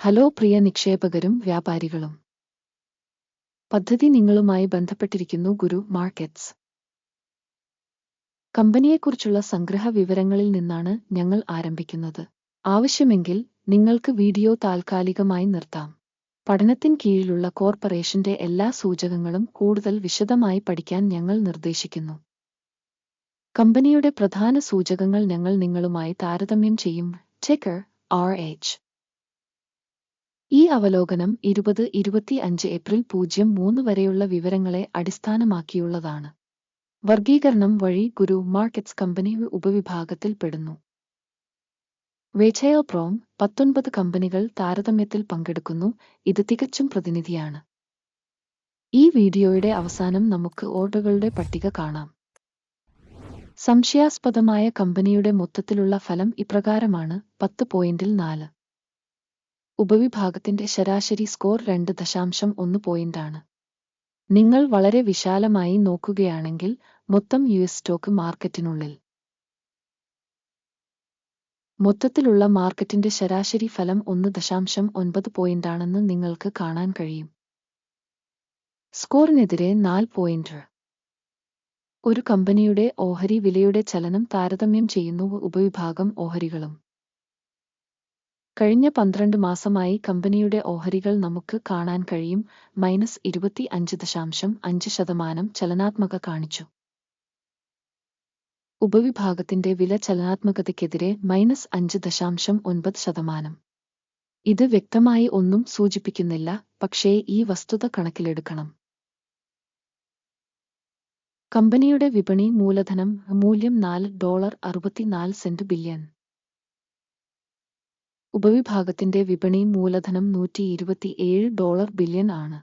Hello പ്രിയ നിക്ഷേപകരും വ്യാപാരികളും. പദ്ധതി നിങ്ങളുമായി ബന്ധപ്പെട്ടിരിക്കുന്നു ഗുരു മാർക്കറ്റ്സ്. കമ്പനിയെക്കുറിച്ചുള്ള സംഗ്രഹ വിവരങ്ങളിൽ നിന്നാണ് ഞങ്ങൾ ആരംഭിക്കുന്നത്. ആവശ്യമെങ്കിൽ നിങ്ങൾക്ക് വീഡിയോ താൽക്കാലികമായി നിർത്താം. പഠനത്തിൻ കീഴിലുള്ള കോർപ്പറേഷന്റെ എല്ലാ സൂചകങ്ങളും കൂടുതൽ വിശദമായി പഠിക്കാൻ ഞങ്ങൾ നിർദ്ദേശിക്കുന്നു. കമ്പനിയുടെ പ്രധാന സൂചകങ്ങൾ ഞങ്ങൾ നിങ്ങളുമായി താരതമ്യം ചെയ്യും. ചെക്കർ ആർ എച്ച് ഈ അവലോകനം ഇരുപത് ഇരുപത്തി അഞ്ച് ഏപ്രിൽ പൂജ്യം മൂന്ന് വരെയുള്ള വിവരങ്ങളെ അടിസ്ഥാനമാക്കിയുള്ളതാണ്. വർഗീകരണം വഴി ഗുരു മാർക്കറ്റ്സ് കമ്പനി ഉപവിഭാഗത്തിൽ പെടുന്നു. വേച്ചയൽ പ്രോം പത്തൊൻപത് കമ്പനികൾ താരതമ്യത്തിൽ പങ്കെടുക്കുന്നു. ഇത് തികച്ചും പ്രതിനിധിയാണ്. ഈ വീഡിയോയുടെ അവസാനം നമുക്ക് ഓർഡറുകളുടെ പട്ടിക കാണാം. സംശയാസ്പദമായ കമ്പനിയുടെ മൊത്തത്തിലുള്ള ഫലം ഇപ്രകാരമാണ്. പത്ത് പോയിന്റിൽ നാല്. ഉപവിഭാഗത്തിന്റെ ശരാശരി സ്കോർ രണ്ട് ദശാംശം ഒന്ന് പോയിന്റാണ് നിങ്ങൾ വളരെ വിശാലമായി നോക്കുകയാണെങ്കിൽ മൊത്തം യു എസ് സ്റ്റോക്ക് മാർക്കറ്റിനുള്ളിൽ. മൊത്തത്തിലുള്ള മാർക്കറ്റിന്റെ ശരാശരി ഫലം ഒന്ന് ദശാംശം ഒൻപത് പോയിന്റാണെന്ന് നിങ്ങൾക്ക് കാണാൻ കഴിയും. സ്കോറിനെതിരെ നാല് പോയിന്റ് ഒരു കമ്പനിയുടെ ഓഹരി വിലയുടെ ചലനം താരതമ്യം ചെയ്യുന്നു ഉപവിഭാഗം ഓഹരികളും. കഴിഞ്ഞ പന്ത്രണ്ട് മാസമായി കമ്പനിയുടെ ഓഹരികൾ നമുക്ക് കാണാൻ കഴിയും. മൈനസ് ഇരുപത്തി അഞ്ച് ദശാംശം അഞ്ച് ശതമാനം ചലനാത്മക കാണിച്ചു. ഉപവിഭാഗത്തിന്റെ വില ചലനാത്മകതയ്ക്കെതിരെ മൈനസ് അഞ്ച് ദശാംശം ഒൻപത് ശതമാനം. ഇത് വ്യക്തമായി ഒന്നും സൂചിപ്പിക്കുന്നില്ല പക്ഷേ ഈ വസ്തുത കണക്കിലെടുക്കണം. കമ്പനിയുടെ വിപണി മൂലധനം മൂല്യം നാല് ഡോളർ അറുപത്തിനാല് സെന്റ് ബില്യൺ. ഉപവിഭാഗത്തിന്റെ വിപണി മൂലധനം നൂറ്റി ഇരുപത്തിയേഴ് ഡോളർ ബില്യൺ ആണ്.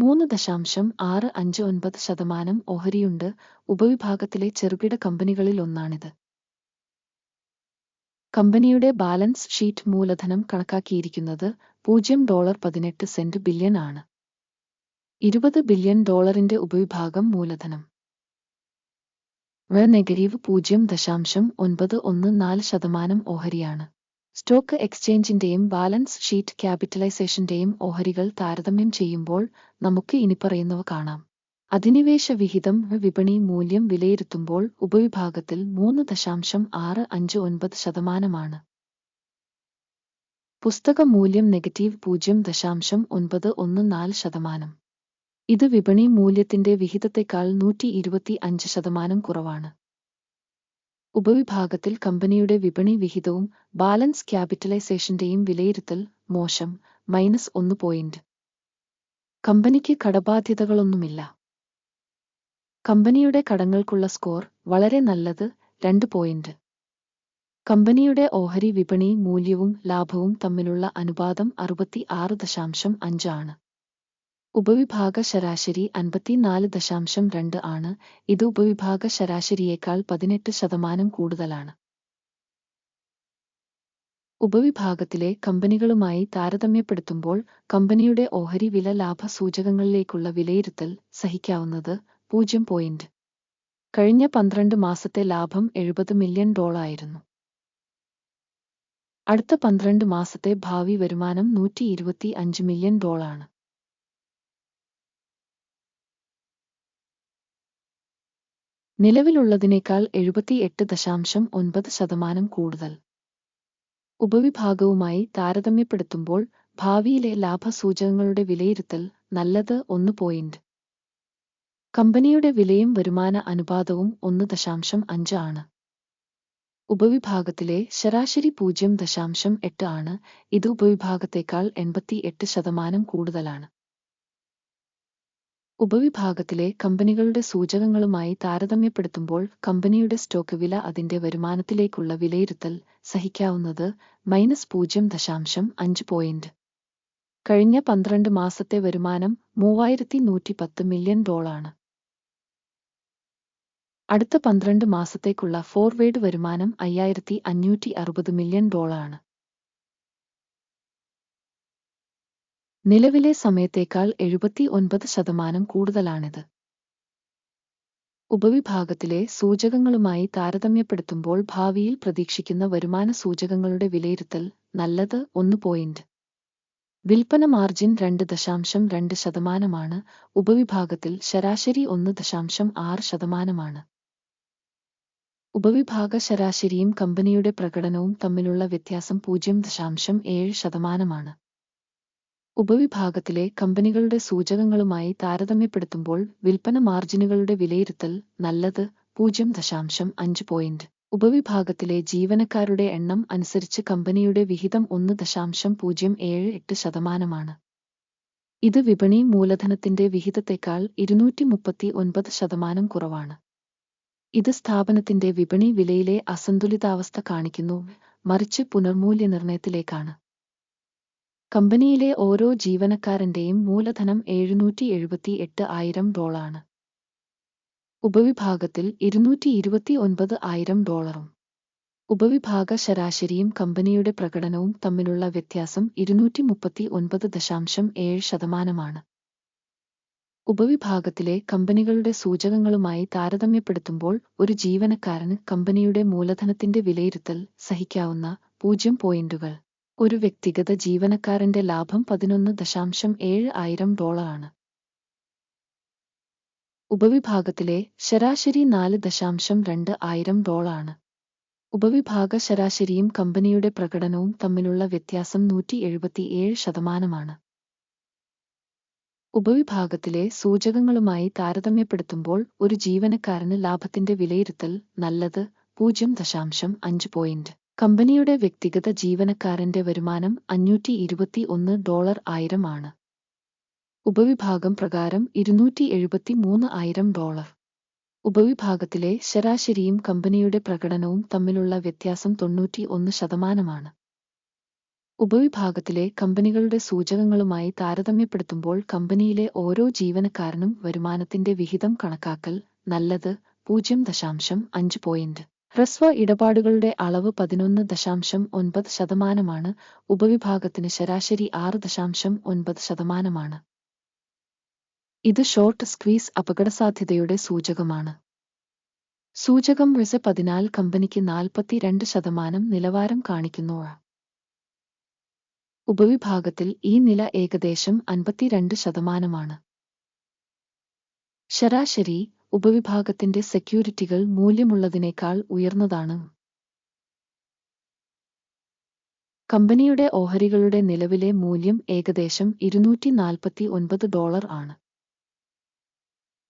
മൂന്ന് ദശാംശം ആറ് അഞ്ച് ഒൻപത് ശതമാനം ഓഹരിയുണ്ട് ഉപവിഭാഗത്തിലെ ചെറുകിട കമ്പനികളിൽ ഒന്നാണിത്. കമ്പനിയുടെ ബാലൻസ് ഷീറ്റ് മൂലധനം കണക്കാക്കിയിരിക്കുന്നത് പൂജ്യം ഡോളർ പതിനെട്ട് സെന്റ് ബില്യൺ ആണ്. ഇരുപത് ബില്യൺ ഡോളറിന്റെ ഉപവിഭാഗം മൂലധനം. വ നെഗറ്റീവ് പൂജ്യം ദശാംശം ഒൻപത് ഒന്ന് നാല് ശതമാനം ഓഹരിയാണ്. സ്റ്റോക്ക് എക്സ്ചേഞ്ചിന്റെയും ബാലൻസ് ഷീറ്റ് ക്യാപിറ്റലൈസേഷന്റെയും ഓഹരികൾ താരതമ്യം ചെയ്യുമ്പോൾ നമുക്ക് ഇനിപ്പറയുന്നവ കാണാം. അധിനിവേശ വിഹിതം വിപണി മൂല്യം വിലയിരുത്തുമ്പോൾ ഉപവിഭാഗത്തിൽ മൂന്ന് ദശാംശം ആറ് അഞ്ച് ഒൻപത് ശതമാനമാണ്. പുസ്തക മൂല്യം നെഗറ്റീവ് പൂജ്യം ദശാംശം ഒൻപത് ഒന്ന് നാല് ശതമാനം. ഇത് വിപണി മൂല്യത്തിന്റെ വിഹിതത്തെക്കാൾ നൂറ്റി ഇരുപത്തി അഞ്ച് ശതമാനം കുറവാണ്. ഉപവിഭാഗത്തിൽ കമ്പനിയുടെ വിപണി വിഹിതവും ബാലൻസ് ക്യാപിറ്റലൈസേഷന്റെയും വിലയിരുത്തൽ മോശം മൈനസ് ഒന്ന് പോയിന്റ്. കമ്പനിക്ക് കടബാധ്യതകളൊന്നുമില്ല. കമ്പനിയുടെ കടങ്ങൾക്കുള്ള സ്കോർ വളരെ നല്ലത് രണ്ട് പോയിന്റ്. കമ്പനിയുടെ ഓഹരി വിപണി മൂല്യവും ലാഭവും തമ്മിലുള്ള അനുപാതം അറുപത്തി ആറ് ദശാംശം അഞ്ചാണ് ഉപവിഭാഗ ശരാശരി അൻപത്തിനാല് ദശാംശം രണ്ട് ആണ്. ഇത് ഉപവിഭാഗ ശരാശരിയേക്കാൾ പതിനെട്ട് ശതമാനം കൂടുതലാണ്. ഉപവിഭാഗത്തിലെ കമ്പനികളുമായി താരതമ്യപ്പെടുത്തുമ്പോൾ കമ്പനിയുടെ ഓഹരി വില ലാഭ സൂചകങ്ങളിലേക്കുള്ള വിലയിരുത്തൽ സഹിക്കാവുന്നത് പൂജ്യം പോയിന്റ്. കഴിഞ്ഞ പന്ത്രണ്ട് മാസത്തെ ലാഭം എഴുപത് മില്യൺ ഡോളായിരുന്നു അടുത്ത പന്ത്രണ്ട് മാസത്തെ ഭാവി വരുമാനം നൂറ്റി ഇരുപത്തി അഞ്ച് മില്യൺ ഡോളാണ് നിലവിലുള്ളതിനേക്കാൾ എഴുപത്തിയെട്ട് ദശാംശം ഒൻപത് ശതമാനം കൂടുതൽ. ഉപവിഭാഗവുമായി താരതമ്യപ്പെടുത്തുമ്പോൾ ഭാവിയിലെ ലാഭസൂചകങ്ങളുടെ വിലയിരുത്തൽ നല്ലത് ഒന്ന് പോയിന്റ്. കമ്പനിയുടെ വിലയും വരുമാന അനുപാതവും ഒന്ന് ദശാംശം അഞ്ച് ആണ്. ഉപവിഭാഗത്തിലെ ശരാശരി പൂജ്യം ദശാംശം എട്ട് ആണ്. ഇത് ഉപവിഭാഗത്തേക്കാൾ എൺപത്തി എട്ട് ശതമാനം കൂടുതലാണ്. ഉപവിഭാഗത്തിലെ കമ്പനികളുടെ സൂചകങ്ങളുമായി താരതമ്യപ്പെടുത്തുമ്പോൾ കമ്പനിയുടെ സ്റ്റോക്ക് വില അതിന്റെ വരുമാനത്തിലേക്കുള്ള വിലയിരുത്തൽ സഹിക്കാവുന്നത് മൈനസ് പൂജ്യം ദശാംശം അഞ്ച് പോയിന്റ് കഴിഞ്ഞ പന്ത്രണ്ട് മാസത്തെ വരുമാനം മൂവായിരത്തി നൂറ്റി പത്ത് മില്യൺ ഡോളാണ് അടുത്ത പന്ത്രണ്ട് മാസത്തേക്കുള്ള ഫോർവേഡ് വരുമാനം അയ്യായിരത്തി അഞ്ഞൂറ്റി അറുപത് മില്യൺ ഡോളാണ് നിലവിലെ സമയത്തേക്കാൾ എഴുപത്തി ഒൻപത് ശതമാനം കൂടുതലാണിത്. ഉപവിഭാഗത്തിലെ സൂചകങ്ങളുമായി താരതമ്യപ്പെടുത്തുമ്പോൾ ഭാവിയിൽ പ്രതീക്ഷിക്കുന്ന വരുമാന സൂചകങ്ങളുടെ വിലയിരുത്തൽ നല്ലത് ഒന്ന് പോയിന്റ് വിൽപ്പന മാർജിൻ രണ്ട് ദശാംശം രണ്ട് ശതമാനമാണ്. ഉപവിഭാഗത്തിൽ ശരാശരി ഒന്ന് ദശാംശം ആറ് ശതമാനമാണ്. ഉപവിഭാഗ ശരാശരിയും കമ്പനിയുടെ പ്രകടനവും തമ്മിലുള്ള വ്യത്യാസം പൂജ്യം ദശാംശം ഏഴ് ശതമാനമാണ്. ഉപവിഭാഗത്തിലെ കമ്പനികളുടെ സൂചകങ്ങളുമായി താരതമ്യപ്പെടുത്തുമ്പോൾ വിൽപ്പന മാർജിനുകളുടെ വിലയിരുത്തൽ നല്ലത് പൂജ്യം ദശാംശം അഞ്ച് പോയിന്റ്. ഉപവിഭാഗത്തിലെ ജീവനക്കാരുടെ എണ്ണം അനുസരിച്ച് കമ്പനിയുടെ വിഹിതം ഒന്ന് ദശാംശം പൂജ്യം ഏഴ് എട്ട് ശതമാനമാണ്. ഇത് വിപണി മൂലധനത്തിന്റെ വിഹിതത്തേക്കാൾ ഇരുന്നൂറ്റി മുപ്പത്തി ഒൻപത് ശതമാനം കുറവാണ്. ഇത് സ്ഥാപനത്തിന്റെ വിപണി വിലയിലെ അസന്തുലിതാവസ്ഥ കാണിക്കുന്നു. മറിച്ച് പുനർമൂല്യനിർണയത്തിലേക്കാണ് കമ്പനിയിലെ ഓരോ ജീവനക്കാരന്റെയും മൂലധനം എഴുന്നൂറ്റി എഴുപത്തി എട്ട് ആയിരം ഡോളാണ് ഉപവിഭാഗത്തിൽ ഇരുന്നൂറ്റി ഇരുപത്തി ഒൻപത് ആയിരം ഡോളറും. ഉപവിഭാഗ ശരാശരിയും കമ്പനിയുടെ പ്രകടനവും തമ്മിലുള്ള വ്യത്യാസം ഇരുന്നൂറ്റി മുപ്പത്തി ഒൻപത് ദശാംശം ഏഴ് ശതമാനമാണ്. ഉപവിഭാഗത്തിലെ കമ്പനികളുടെ സൂചകങ്ങളുമായി താരതമ്യപ്പെടുത്തുമ്പോൾ ഒരു ജീവനക്കാരന് കമ്പനിയുടെ മൂലധനത്തിന്റെ വിലയിരുത്തൽ സഹിക്കാവുന്ന പൂജ്യം പോയിന്റുകൾ. ഒരു വ്യക്തിഗത ജീവനക്കാരന്റെ ലാഭം പതിനൊന്ന് ദശാംശം ഏഴ് ആയിരം ഡോളറാണ്. ഉപവിഭാഗത്തിലെ ശരാശരി നാല് ദശാംശം രണ്ട് ആയിരം ഡോളാണ് ഉപവിഭാഗ ശരാശരിയും കമ്പനിയുടെ പ്രകടനവും തമ്മിലുള്ള വ്യത്യാസം നൂറ്റി എഴുപത്തിയേഴ് ശതമാനമാണ്. ഉപവിഭാഗത്തിലെ സൂചകങ്ങളുമായി താരതമ്യപ്പെടുത്തുമ്പോൾ ഒരു ജീവനക്കാരന് ലാഭത്തിന്റെ വിലയിരുത്തൽ നല്ലത് പൂജ്യം ദശാംശം അഞ്ച് പോയിന്റ്. കമ്പനിയുടെ വ്യക്തിഗത ജീവനക്കാരന്റെ വരുമാനം അഞ്ഞൂറ്റി ഇരുപത്തി ഒന്ന് ഡോളർ ആയിരം ആണ്. ഉപവിഭാഗം പ്രകാരം ഇരുന്നൂറ്റി എഴുപത്തി മൂന്ന് ആയിരം ഡോളർ. ഉപവിഭാഗത്തിലെ ശരാശരിയും കമ്പനിയുടെ പ്രകടനവും തമ്മിലുള്ള വ്യത്യാസം തൊണ്ണൂറ്റി ഒന്ന് ശതമാനമാണ് ഉപവിഭാഗത്തിലെ കമ്പനികളുടെ സൂചകങ്ങളുമായി താരതമ്യപ്പെടുത്തുമ്പോൾ കമ്പനിയിലെ ഓരോ ജീവനക്കാരനും വരുമാനത്തിന്റെ വിഹിതം കണക്കാക്കൽ നല്ലത് പൂജ്യം ദശാംശം അഞ്ച് പോയിന്റ് ഹ്രസ്വ ഇടപാടുകളുടെ അളവ് പതിനൊന്ന് ദശാംശം ഒൻപത് ശതമാനമാണ് ഉപവിഭാഗത്തിന് ശരാശരി ആറ് ദശാംശം ഒൻപത് ശതമാനമാണ്. ഇത് ഷോർട്ട് സ്ക്വീസ് അപകടസാധ്യതയുടെ സൂചകമാണ്. സൂചകം റിസ പതിനാല് കമ്പനിക്ക് നാൽപ്പത്തിരണ്ട് ശതമാനം നിലവാരം കാണിക്കുന്നു. ഉപവിഭാഗത്തിൽ ഈ നില ഏകദേശം അൻപത്തിരണ്ട് ശതമാനമാണ്. ശരാശരി ഉപവിഭാഗത്തിന്റെ സെക്യൂരിറ്റികൾ മൂല്യമുള്ളതിനേക്കാൾ ഉയർന്നതാണ്. കമ്പനിയുടെ ഓഹരികളുടെ നിലവിലെ മൂല്യം ഏകദേശം ഇരുന്നൂറ്റി നാൽപ്പത്തി ഒൻപത് ഡോളർ ആണ്.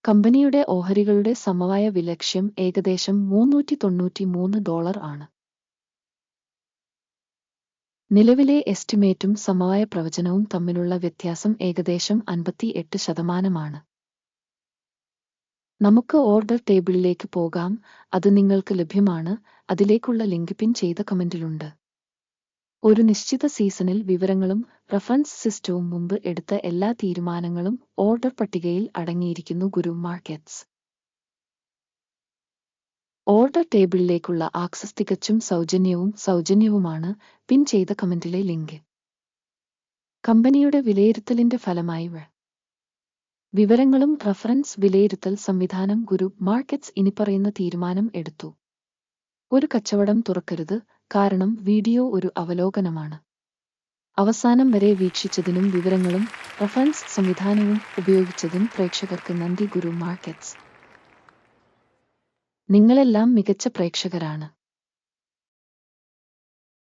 കമ്പനിയുടെ ഓഹരികളുടെ സമവായ വിലക്ഷ്യം ഏകദേശം മൂന്നൂറ്റി തൊണ്ണൂറ്റി മൂന്ന് ഡോളർ ആണ്. നിലവിലെ എസ്റ്റിമേറ്റും സമവായ പ്രവചനവും തമ്മിലുള്ള വ്യത്യാസം ഏകദേശം അൻപത്തി എട്ട് ശതമാനമാണ്. നമുക്ക് ഓർഡർ ടേബിളിലേക്ക് പോകാം. അത് നിങ്ങൾക്ക് ലഭ്യമാണ്. അതിലേക്കുള്ള ലിങ്ക് പിൻ ചെയ്ത കമന്റിലുണ്ട് ഒരു നിശ്ചിത സീസണിൽ വിവരങ്ങളും റഫറൻസ് സിസ്റ്റവും മുമ്പ് എടുത്ത എല്ലാ തീരുമാനങ്ങളും ഓർഡർ പട്ടികയിൽ അടങ്ങിയിരിക്കുന്നു ഗുരു മാർക്കറ്റ്സ് ഓർഡർ ടേബിളിലേക്കുള്ള ആക്സസ് തികച്ചും സൗജന്യവും സൗജന്യവുമാണ്. പിൻ ചെയ്ത കമന്റിലെ ലിങ്ക് കമ്പനിയുടെ വിലയിരുത്തലിന്റെ ഫലമായി വിവരങ്ങളും റഫറൻസ് വിലയിരുത്തൽ സംവിധാനം ഗുരു മാർക്കറ്റ്സ് ഇനിപ്പറയുന്ന തീരുമാനം എടുത്തു. ഒരു കച്ചവടം തുറക്കരുത് കാരണം വീഡിയോ ഒരു അവലോകനമാണ്. അവസാനം വരെ വീക്ഷിച്ചതിനും വിവരങ്ങളും റഫറൻസ് സംവിധാനവും ഉപയോഗിച്ചതിനും പ്രേക്ഷകർക്ക് നന്ദി ഗുരു മാർക്കറ്റ്സ്. നിങ്ങളെല്ലാം മികച്ച പ്രേക്ഷകരാണ്.